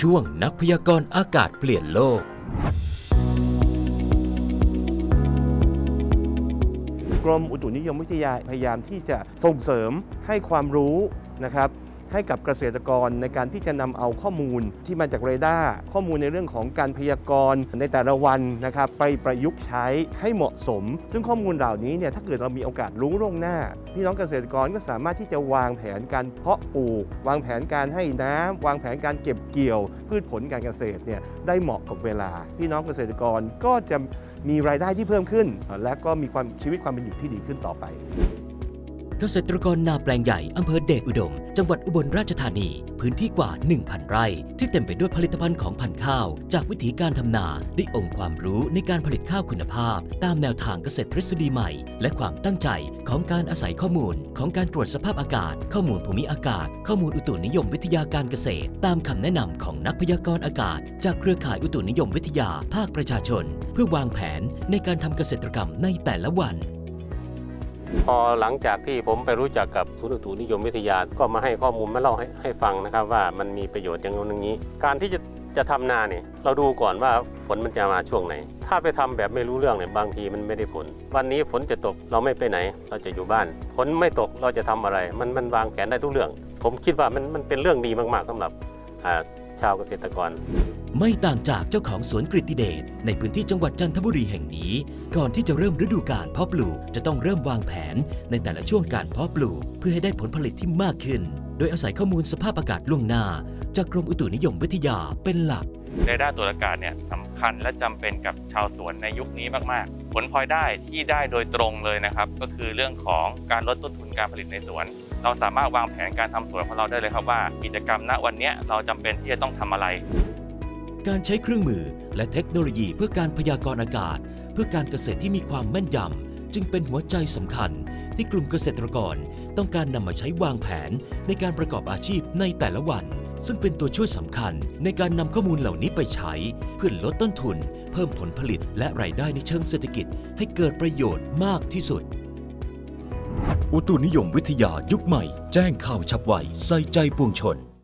ช่วงนักพยากรณ์อากาศเปลี่ยนโลก กรมอุตุนิยมวิทยาพยายามที่จะส่งเสริมให้ความรู้นะครับ ให้กับเกษตรกรในการที่จะนำเอาข้อมูลที่มาจากเรดาร์ข้อมูลในเรื่องของการพยากรณ์ในแต่ละวันนะครับไปประยุกต์ใช้ให้เหมาะสม ซึ่งข้อมูลเหล่านี้เนี่ยถ้าเกิดเรามีโอกาสรู้ล่วงหน้า พี่น้องเกษตรกรก็สามารถที่จะวางแผนการเพาะปลูก วางแผนการให้น้ำวางแผนการเก็บเกี่ยว พืชผลการเกษตรเนี่ยได้เหมาะกับเวลา พี่น้องเกษตรกรก็จะมีรายได้ที่เพิ่มขึ้น และก็มีความชีวิตความเป็นอยู่ที่ดีขึ้นต่อไป เกษตรกรนาแปลงใหญ่อำเภอเดชอุดม จังหวัดอุบลราชธานี พื้นที่กว่า 1,000 ไร่ ที่เต็มไปด้วยผลิตภัณฑ์ของพันธุ์ข้าว จากวิธีการทำนาด้วยองค์ความรู้ในการผลิตข้าวคุณภาพ ตามแนวทางเกษตรทฤษฎีใหม่ และความตั้งใจของการอาศัยข้อมูล ของการตรวจสภาพอากาศ ข้อมูลภูมิอากาศ ข้อมูลอุตุนิยมวิทยาการเกษตร ตามคำแนะนำของนักพยากรณ์อากาศ จากเครือข่ายอุตุนิยมวิทยาภาคประชาชน เพื่อวางแผนในการทำเกษตรกรรมในแต่ละวัน พอหลังจากที่ผมไปรู้จักกับศูนย์อุตุนิยมวิทยา ก็มาให้ข้อมูลมาเล่าให้ให้ฟังนะครับว่ามันมีประโยชน์อย่างนู้นอย่างนี้ การที่จะจะทำนาเนี่ยเราดูก่อนว่าฝนมันจะมาช่วงไหน ถ้าไปทำแบบไม่รู้เรื่องเนี่ยบางทีมันไม่ได้ผล วันนี้ฝนจะตกเราไม่ไปไหน เราจะอยู่บ้านฝนไม่ตกเราจะทำอะไร มันมันวางแผนได้ทุกเรื่อง ผมคิดว่ามันมันเป็นเรื่องดีมากๆสำหรับอ่า ชาวเกษตรกร ไม่ต่างจากเจ้าของสวนกริติเดชในพื้นที่จังหวัดจันทบุรีแห่งนี้ ก่อนที่จะเริ่มฤดูการเพาะปลูกจะต้องเริ่มวางแผน ในแต่ละช่วงการเพาะปลูก เพื่อให้ได้ผลผลิตที่มากขึ้น โดยอาศัยข้อมูลสภาพอากาศล่วงหน้า จากกรมอุตุนิยมวิทยาเป็นหลักเรดาร์ตรวจอากาศเนี่ยสำคัญและจำเป็นกับชาวสวนในยุคนี้มากๆ ผลพลอยได้ที่ได้โดยตรงเลยนะครับ ก็คือเรื่องของการลดต้นทุนการผลิตในสวน เราสามารถวางแผนการทำสวนของเราได้เลยครับว่า กิจกรรมณวันนี้เราจำเป็นที่จะต้องทำอะไร การใช้เครื่องมือและเทคโนโลยีเพื่อการพยากรณ์อากาศ เพื่อการเกษตรที่มีความแม่นยำจึงเป็นหัวใจสำคัญ ที่กลุ่มเกษตรกร ต้องการนำมาใช้วางแผนในการประกอบอาชีพในแต่ละวันซึ่งเป็นตัวช่วยสำคัญในการนำข้อมูลเหล่านี้ไปใช้ เพื่อลดต้นทุน เพิ่มผลผลิตและรายได้ในเชิงเศรษฐกิจ ให้เกิดประโยชน์มากที่สุด อุตุนิยมวิทยายุคใหม่ แจ้งข่าวฉับไว ใส่ใจปวงชน